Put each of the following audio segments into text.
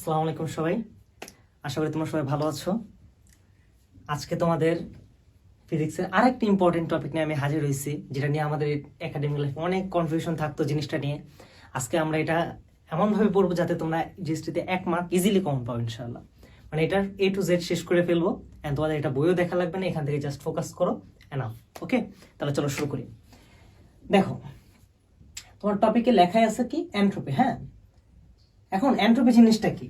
আসসালামু আলাইকুম সবাই। আশা করি তোমরা সবাই ভালো আছো। আজকে তোমাদের ফিজিক্সের আরেকটি ইম্পর্টেন্ট টপিক নিয়ে আমি হাজির হয়েছি, যেটা নিয়ে আমাদের একাডেমিক লাইফে অনেক কনফিউশন থাকতো জিনিসটা নিয়ে। আজকে আমরা এটা এমনভাবে পড়ব যাতে তোমরা জিএসটিতে এক মার্ক ইজিলি কমন পাও ইনশাল্লাহ মানে এটার এ টু জেড শেষ করে ফেলব। অ্যান্ড তোমাদের এটা বইও দেখা লাগবে না, এখান থেকে জাস্ট ফোকাস করো এনাফ ওকে তাহলে চলো শুরু করি। দেখো, তোমার টপিকে লেখাই আছে কি? এন্ট্রপি হ্যাঁ? এখন এন্ট্রপি জিনিসটা কি?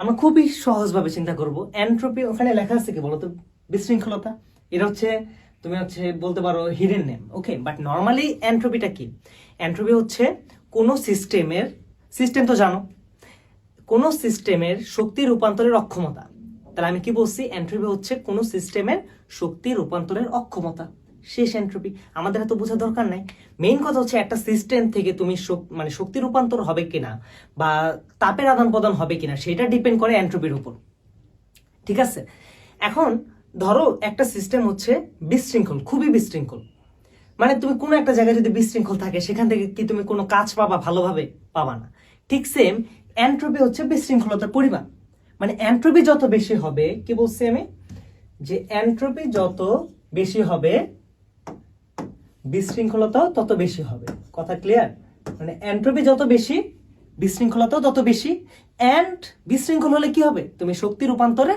আমরা খুবই সহজভাবে চিন্তা করব। এন্ট্রপি ওখানে লেখা আছে কি বলতো? বিশৃঙ্খলতা। এটা হচ্ছে, তুমি হচ্ছে বলতে পারো hidden name okay but normally এন্ট্রপিটা কি? এন্ট্রপি হচ্ছে কোনো সিস্টেমের সিস্টেম তো জানো, কোনো সিস্টেমের শক্তি রূপান্তরের অক্ষমতা। তাহলে আমি কি বলছি? এন্ট্রপি হচ্ছে কোনো সিস্টেমের শক্তি রূপান্তরের অক্ষমতা। শেষ এন্ট্রপি আমাদের এত বোঝা দরকার নাই। মেইন কথা হচ্ছে একটা সিস্টেম থেকে তুমি মানে শক্তি রূপান্তর হবে কিনা বা তাপের আদান প্রদান হবে কিনা, সেটা ডিপেন্ড করে এন্ট্রপির উপর। ঠিক আছে? এখন ধরো একটা সিস্টেম হচ্ছে বিশৃঙ্খল, খুবই বিশৃঙ্খল। মানে তুমি কোনো একটা জায়গায় যদি বিশৃঙ্খল থাকে, সেখান থেকে কি তুমি কোনো কাজ পাবা ভালোভাবে? পাবা না। ঠিক সেম এন্ট্রপি হচ্ছে বিশৃঙ্খলতার পরিমাণ। মানে এন্ট্রপি যত বেশি হবে, কি বলছি আমি? যে এন্ট্রপি যত বেশি হবে বিশৃঙ্খলতাও তত বেশি হবে। কথা ক্লিয়ার মানে এন্ট্রপি যত বেশি, বিশৃঙ্খলতাও তত বেশি অ্যান্ড বিশৃঙ্খল হলে কি হবে? তুমি শক্তি রূপান্তরে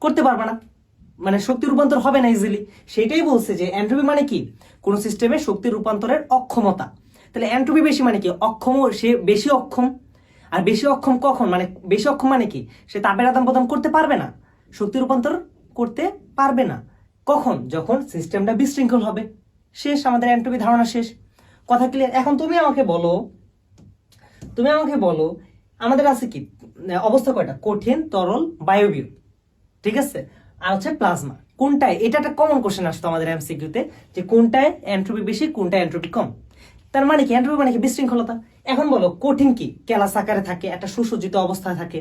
করতে পারবে না। মানে শক্তি রূপান্তর হবে না ইজিলি সেটাই বলছে যে এন্ট্রপি মানে কি? কোন সিস্টেমে শক্তি রূপান্তরের অক্ষমতা। তাহলে এন্ট্রপি বেশি মানে কি? অক্ষম সে বেশি অক্ষম। আর বেশি অক্ষম কখন? মানে বেশি অক্ষম মানে কি? সে তাপের আদান প্রদান করতে পারবে না। শক্তি রূপান্তর করতে পারবে না। কখন? যখন সিস্টেমটা বিশৃঙ্খল হবে। শেষ, আমাদের এন্ট্রপি ধারণা শেষ। কথা ক্লিয়ার এখন তুমি আমাকে বলো, তুমি আমাকে বলো, আমাদের আছে কি, অবস্থা কয়টা? কঠিন, তরল, বায়বীয়। ঠিক আছে? আর হচ্ছে প্লাজমা কোনটায়? এটা একটা কমন কোশ্চেন আসতো আমাদের এমসিকিউতে যে কোনটায় এন্ট্রপি বেশি, কোনটায় এন্ট্রপি কম? তার মানে কি? এন্ট্রপি মানে কি? বিশৃঙ্খলতা। এখন বলো, কঠিন কি? ক্যালাস আকারে থাকে, একটা সুসজ্জিত অবস্থায় থাকে।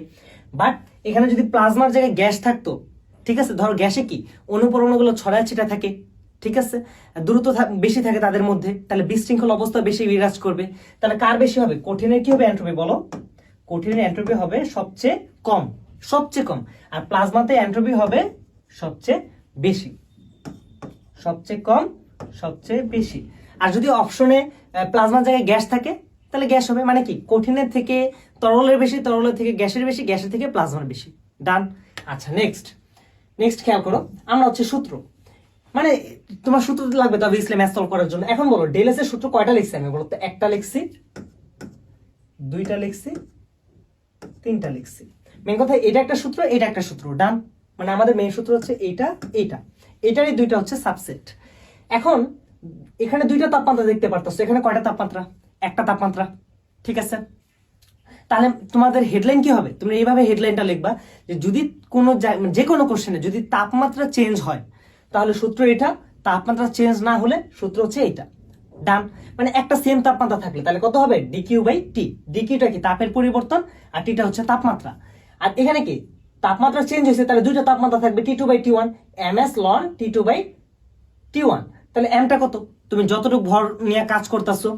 বাট এখানে যদি প্লাজমার জায়গায় গ্যাস থাকতো, ঠিক আছে? ধরো গ্যাসে কি? অনুপরমাণুগুলো ছড়ায় ছিটা থাকে। ঠিক আছে? দ্রুত থা- বেশি থাকে তাদের মধ্যে, তাহলে বিশৃঙ্খল অবস্থা বেশি বিরাজ করবে। তাহলে কার বেশি হবে? কঠিনের কি হবে এন্ট্রপি, বলো? কঠিনের এন্ট্রপি হবে সবচেয়ে কম সবচেয়ে কম। আর প্লাজমাতে এন্ট্রপি হবে সবচেয়ে বেশি। সবচেয়ে কম, সবচেয়ে বেশি। আর যদি অপশনে প্লাজমার জায়গায় গ্যাস থাকে, তাহলে গ্যাস হবে। মানে কি? কঠিনের থেকে তরলের বেশি, তরলের থেকে গ্যাসের বেশি, গ্যাসের থেকে প্লাজমার বেশি। ডান আচ্ছা নেক্সট নেক্সট খেয়াল করো। আমরা হচ্ছে সূত্র। মানে তোমার সূত্র লাগবে তবে ইসলাম ম্যাথ করার জন্য। এখন বলো ডেলেস এর সূত্র কয়টা লিখছি আমি বলো তো? একটা লিখছি, দুইটা লিখছি, তিনটা লিখছি। মেন কথা এটা একটা সূত্র, এটা একটা সূত্র। ডান মানে আমাদের মেন সূত্র হচ্ছে এইটা এইটা। এটারই দুইটা হচ্ছে সাবসেট এখন এখানে দুইটা তাপমাত্রা দেখতে পারতেছো। এখানে কয়টা তাপমাত্রা? একটা তাপমাত্রা। ঠিক আছে? তাহলে তোমাদের হেডলাইন কি হবে? তুমি এইভাবে হেডলাইনটা লিখবা যে যদি কোনো যে কোনো কোশ্চেনে যদি তাপমাত্রা চেঞ্জ হয় তাহলে সূত্র এটা, তাপমাত্রা চেঞ্জ না হলে সূত্র হচ্ছে এটা। ডান মানে একটা সেম তাপমাত্রা থাকলে। তাহলে কত হবে? ডিকিউ বাই টি ডিকিউটা কি? তাপের পরিবর্তন আর টিটা হচ্ছে তাপমাত্রা। আর এখানে কি? তাপমাত্রা চেঞ্জ হয়েছে, তাহলে দুইটা তাপমাত্রা থাকবে T two by T one M S ln T two by T one তাহলে এমটা কত? তুমি যতটুকু ভর নিয়ে কাজ করতেছো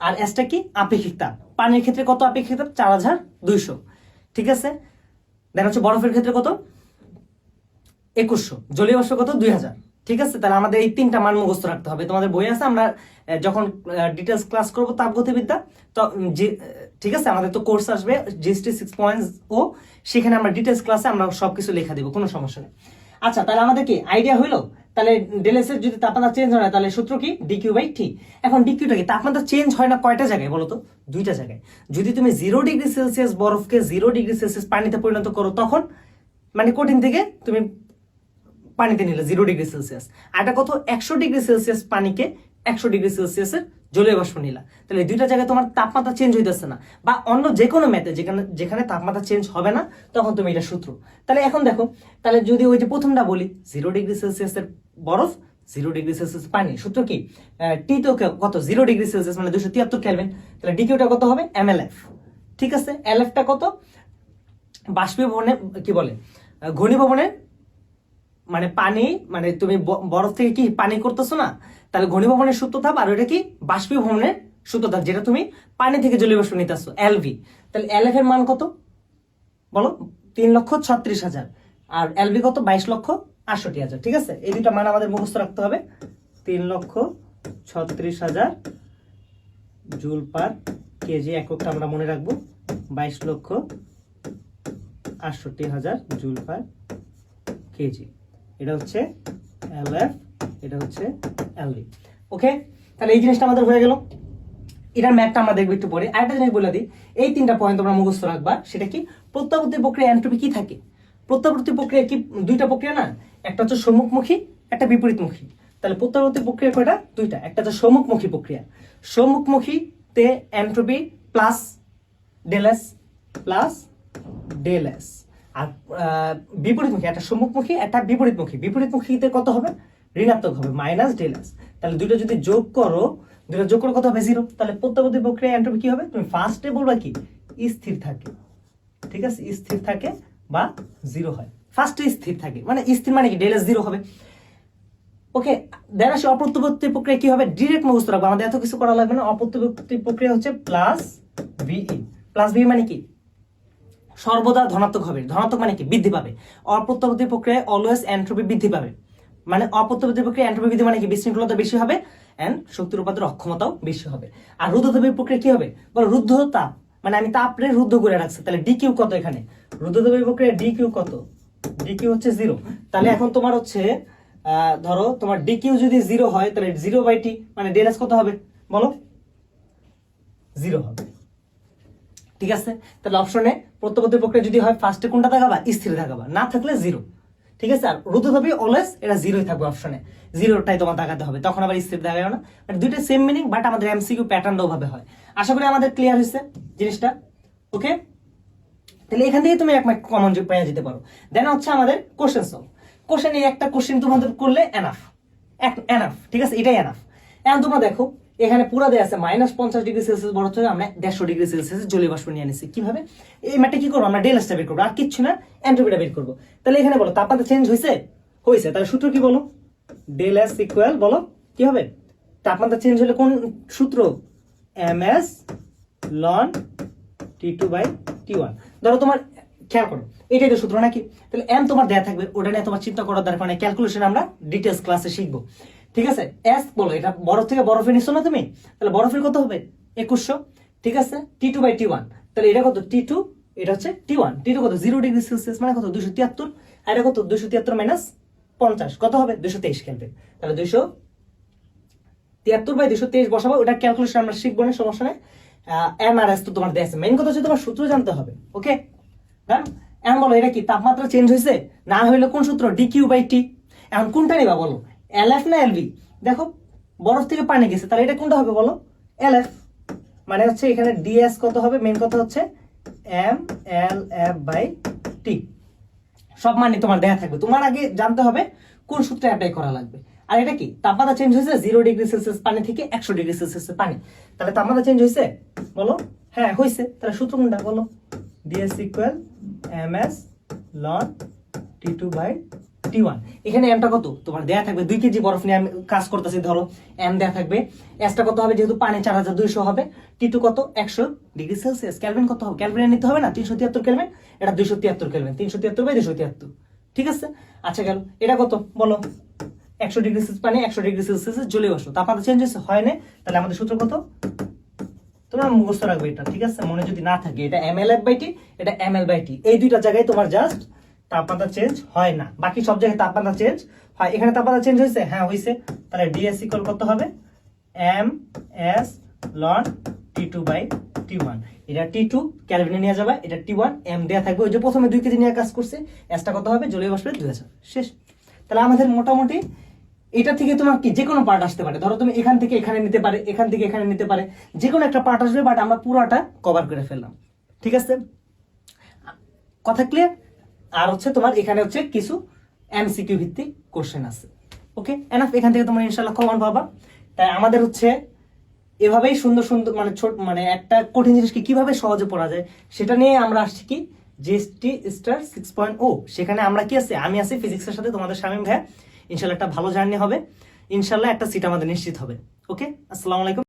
আর এসটা কি? আপেক্ষিক তাপ। পানির ক্ষেত্রে কত আপেক্ষিক তাপ? চার হাজার দুইশো। ঠিক আছে? দেখা হচ্ছে বরফের ক্ষেত্রে কত? একুশশো। জলীয় বাষ্প কত? দুই হাজার। ঠিক আছে? তাহলে আমাদের এই তিনটা মান মুখস্থ রাখতে হবে। তোমাদের বই আছে? আমরা যখন ডিটেলস ক্লাস করব তাপগতিবিদ্যা, তো ঠিক আছে? আমাদের তো কোর্স আসবে জিএসটি সিক্স পয়েন্ট ও। সেখানে আমরা ডিটেলস ক্লাসে আমরা সবকিছু লেখা দেবো, কোনো সমস্যা নেই। আচ্ছা তাহলে আমাদের কি আইডিয়া হইল? তাহলে ডেলেসের যদি তাপমাত্রা চেঞ্জ হয় না তাহলে সূত্র কি? ডিকিউ বাই টি এখন ডিকিউটা কি? তাপমাত্রা চেঞ্জ হয় না কয়টা জায়গায় বলো তো? দুইটা জায়গায়। যদি তুমি জিরো ডিগ্রি সেলসিয়াস বরফকে জিরো ডিগ্রি সেলসিয়াস পানিতে পরিণত করো তখন মানে কঠিন থেকে তুমি পানিতে নিলে জিরো ডিগ্রি সেলসিয়াস এটা কত? একশো ডিগ্রি সেলসিয়াস পানিকে একশো ডিগ্রি সেলসিয়াসের জলীয় বাষ্প নিলা। তাহলে দুইটা জায়গায় তোমার তাপমাত্রা চেঞ্জ হইতেছে না। বা অন্য যে কোনো ম্যাথে যেখানে যেখানে তাপমাত্রা চেঞ্জ হবে না, তখন তুমি এটা সূত্র। তাহলে এখন দেখো, তাহলে যদি ওই যে প্রথমটা বলি জিরো ডিগ্রি সেলসিয়াসের বরফ জিরো ডিগ্রি সেলসিয়াস পানি। সূত্র কি? টি তো কত? জিরো ডিগ্রি সেলসিয়াস মানে দুশো তিয়াত্তর ক্যালভিন তাহলে ডিকিউটা কত হবে? এম এল এফ ঠিক আছে? এল এফটা কত? বাষ্পীভবনে কি বলে? ঘনীভবনের মানে পানি মানে তুমি বরফ থেকে কি পানি করতেছো না? তাহলে ঘনীভবনের সূত্র তাপ আর ওইটা কি? বাষ্পীভবনের সূত্রটা যেটা তুমি পানি থেকে জলীয় বাষ্প নিতে আসছো এলভি তাহলে এলএফ এর মান কত? বলো, তিন লক্ষ ছত্রিশ হাজার। আর এলভি কত? বাইশ লক্ষ আটষট্টি হাজার, ঠিক আছে? এই দুটা মান আমাদের মুখস্থ রাখতে হবে। তিন লক্ষ ছত্রিশ হাজার জুল পার কেজি এককটা আমরা মনে রাখব, বাইশ লক্ষ আটষট্টি হাজার জুল পার কেজি। এটা হচ্ছে এল এফ এটা হচ্ছে এলভি ওকে তাহলে এই জিনিসটা আমাদের হয়ে গেল। এটার ম্যাপটা আমরা দেখব একটু পরে। আরেকটা জিনিস বলে দিই, এই তিনটা পয়েন্ট তোমরা মুখস্থ রাখবা, সেটা কি? প্রত্যাবর্তী প্রক্রিয়া এন্ট্রপি কি থাকে? প্রত্যাবর্তী প্রক্রিয়া কি দুইটা প্রক্রিয়া না? একটা হচ্ছে সম্মুখমুখী, একটা বিপরীতমুখী। তাহলে প্রত্যাবর্তী প্রক্রিয়া কয়টা? দুইটা। একটা হচ্ছে সম্মুখমুখী প্রক্রিয়া। সম্মুখমুখীতে entropy plus del S plus del S আর বিপরীতমুখী, একটা সম্মুখমুখী, একটা বিপরীতমুখী। বিপরীতমুখীতে কত হবে? ঋণাত্মক হবে মাইনাস ডেলেস তাহলে দুটো যদি যোগ করো দুটো যোগ করে কত হবে? জিরো তাহলে প্রত্যাবর্তী প্রক্রিয়া এন্ট্রপি কি হবে? তুমি ফার্স্টে বলবা কি? স্থির থাকে। ঠিক আছে? স্থির থাকে বা জিরো হয়। ফার্স্টে স্থির থাকে। মানে স্থির মানে কি? ডেলেস জিরো হবে। ওকে দেন আসে অপ্রত্যবর্তী প্রক্রিয়া কি হবে? ডিরেক্ট মুখস্থ রাখব। আমাদের এত কিছু করা লাগবে না। অপ্রত্যবর্তী প্রক্রিয়া হচ্ছে প্লাস ভিই প্লাস ভি মানে কি? সর্বদা ধনাত্মক হবে। ধনাত্মক মানে কি? বৃদ্ধি পাবে। অপ্রত্যবর্তী প্রক্রিয়ায় অলওয়েজ এন্ট্রপি বৃদ্ধি পাবে। মানে অপ্রত্যবর্তী প্রক্রিয়া এন্ট্রপি বৃদ্ধি মানে কি? বিশৃঙ্খলতা বেশি হবে এন্ড শক্তির উপাত্তের অক্ষমতাও বেশি হবে। আর রুদ্ধতাপের প্রক্রিয়া কি হবে? বলো, রুদ্ধ তাপ। মানে আমি তাপরে রুদ্ধ করে রাখছি। তাহলে ডি কিউ কত এখানে? রুদ্ধতাপের প্রক্রিয়া ডি কিউ কত? ডি কিউ হচ্ছে জিরো তাহলে এখন তোমার হচ্ছে ধরো তোমার ডি কিউ যদি জিরো হয়, তাহলে জিরো বাই টি মানে ডেলাস কত হবে? বলো জিরো হবে। ঠিক আছে? তাহলে অপশনে প্রত্যবর্তী প্রক্রিয়া যদি হয় ফার্স্টে কোনটা দেখাবা স্থির দেখাবা না থাকলে জিরো ঠিক আছে? আর রুদ্ধতাপী অলওয়েজ এটা জিরোই থাকবে অপশনে জিরোটাই তোমার দেখাতে হবে। তখন আবার স্থির দেখা যাবে না। মানে দুইটা সেম মিনিং বাট আমাদের এমসিকিউ প্যাটার্নটা ওভাবে হয়। আশা করি আমাদের ক্লিয়ার হয়েছে জিনিসটা। ওকে তাহলে এখান থেকে তুমি এক মার্ক কমন পেয়ে যেতে পারো। দেন হচ্ছে আমাদের কোশ্চেন সলভ কোশ্চেন এই একটা কোশ্চেন তোমাদের করলে এনাফ এনাফ ঠিক আছে? এটাই এনাফ এখন তোমরা দেখো এখানে পুরা দেওয়া আছে, মাইনাস পঞ্চাশ ডিগ্রি সেলসিয়াস বড় হচ্ছে আমরা দেড়শো ডিগ্রি সেলসিয়াস জলীয় বাষ্প নিয়ে নিছি। কীভাবে? এই ম্যাটে কি করব? আমরা ডেলাসটা বের করব। আর কিচ্ছু না এন্ট্রপিটা বের করব। তাহলে এখানে বলো, তাপমাত্রা চেঞ্জ হয়েছে হয়েছে তাহলে সূত্র কি বলো? ডেল এস ইকুয়াল বলো, কি হবে? তাপমাত্রা চেঞ্জ হলে কোন সূত্র? M S ln T two by T one. ধরো তোমার, খেয়াল করো, এটাই তো সূত্র নাকি? তাহলে এম তোমার দেয়া থাকবে, ওটা নিয়ে তোমার চিন্তা করার দরকার নেই। ক্যালকুলেশন আমরা ডিটেলস ক্লাসে শিখব। ঠিক আছে? এস বলো, এটা বরফ থেকে বরফে নিচ্ছ না তুমি? তাহলে বরফের কত হবে? একুশশো। ঠিক আছে? T two by T one তাহলে এটা কত? টি টু এটা হচ্ছে টি ওয়ান টি টু কত? জিরো ডিগ্রি সেলসিয়াস মানে কত? দুশো তিয়াত্তর। আর এটা কত? দুশো তিয়াত্তর মাইনাস পঞ্চাশ। কত হবে? দুশো তেইশ খেলবে তাহলে দুশো তিয়াত্তর বাই দুশো তেইশ বসাবো। ওটা ক্যালকুলেশন আমরা শিখব না, সমস্যা নেই। এম আর এস তো তোমার দেশ মেইন কথা হচ্ছে তোমার সূত্র জানতে হবে ওকে হ্যাঁ এখন বলো, এটা কি তাপমাত্রা চেঞ্জ হয়েছে? না হইলে কোন সূত্র? ডি কিউ বাই টি এখন কোনটা নিবা বলো? এল এফ না এলভি দেখো, বরফ থেকে পানি গেছে, তাহলে এটা কোনটা হবে বলো? এল এফ মানে হচ্ছে এখানে ডিএস কত হবে? মেইন কথা হচ্ছে M, L, F by T. সব মানে তোমার দেয়া থাকবে। তোমার আগে জানতে হবে কোন সূত্রে অ্যাপ্লাই করা লাগবে। আর এটা কি? তাপমাত্রা চেঞ্জ হয়েছে জিরো ডিগ্রি সেলসিয়াস পানি থেকে একশো ডিগ্রি সেলসিয়াস পানি। তাহলে তাপমাত্রা চেঞ্জ হয়েছে? বলো? হ্যাঁ হয়েছে। তাহলে সূত্র কোনটা? বলো। DS equal M S ln T two by T one এখানে এমটা কত? তোমার দেয়া থাকবে দুই কেজি বরফ নিয়ে আমি কাজ করতেছি, ধরো এম দেয়া থাকবে। এসটা কত হবে? যেহেতু পানি চার হাজার দুইশো হবে। টি টু কত? একশো ডিগ্রি সেলসিয়াস। ক্যালভিন কত হবে? ক্যালভিনে নিতে হবে না? তিনশো তিয়াত্তর ক্যালভিন এটা দুইশো তিয়াত্তর ক্যালভিন তিনশো তিয়াত্তর বাই দুশো তিয়াত্তর। ঠিক আছে? আচ্ছা গেল। এটা কত? বলো। একশো ডিগ্রি সেলসিয়াস পানি, একশো ডিগ্রি সেলসিয়াস জলে বসো। তাপমাত্রা চেঞ্জ হয়েছে? হয় না তাহলে আমাদের সূত্র কত? তোমরা মুখস্থ রাখবে এটা, ঠিক আছে? মনে যদি না থাকে, এটা M L F by T এটা এম এল বাই টি এই দুইটা জায়গায় তোমার জাস্ট তাপমাত্রা চেঞ্জ হয় না। বাকি সব জায়গায় তাপমাত্রা চেঞ্জ হয়। এখানে তাপমাত্রা চেঞ্জ হয়েছে? হ্যাঁ হয়েছে। তাহলে ডিএস ইকুয়াল করতে হবে M S ln T two by T one এটা টি টু ক্যালভিনে নিয়ে যাবে। এটা টি ওয়ান এম দেওয়া থাকবে। ওই যে প্রথমে দুই কেজি নিয়ে কাজ করছে এসটা কত হবে? জলীয় বাষ্পের দুই হাজার। শেষ। তাহলে আমাদের মোটামুটি এটা থেকে তোমার কি? যে কোনো পার্ট আসতে পারে। ধরো তুমি এখান থেকে এখানে নিতে পারে, এখান থেকে এখানে নিতে পারে। যে কোনো একটা পার্ট আসবে বাট আমরা পুরোটা কভার করে ফেললাম। ঠিক আছে? কথা ক্লিয়ার আর হচ্ছে তোমার এখানে হচ্ছে কিছু এমসিকিউ ভিত্তিক কোশ্চেন আছে। ওকে এনাফ এখান থেকে তোমার ইনশাল্লাহ কমন পাবা। তাই আমাদের হচ্ছে এভাবেই সুন্দর সুন্দর মানে ছোট মানে একটা কঠিন জিনিসকে কীভাবে সহজে পড়া যায় সেটা নিয়ে আমরা আসছি কি? জিএসটি স্টার সিক্স পয়েন্ট ও সেখানে আমরা কি আছে? আমি আছি ফিজিক্সের সাথে তোমাদের শামীম ভাইয়া। ইনশাল্লাহ একটা ভালো জার্নি হবে। ইনশাল্লাহ একটা সিট আমাদের নিশ্চিত হবে। ওকে আসসালামু আলাইকুম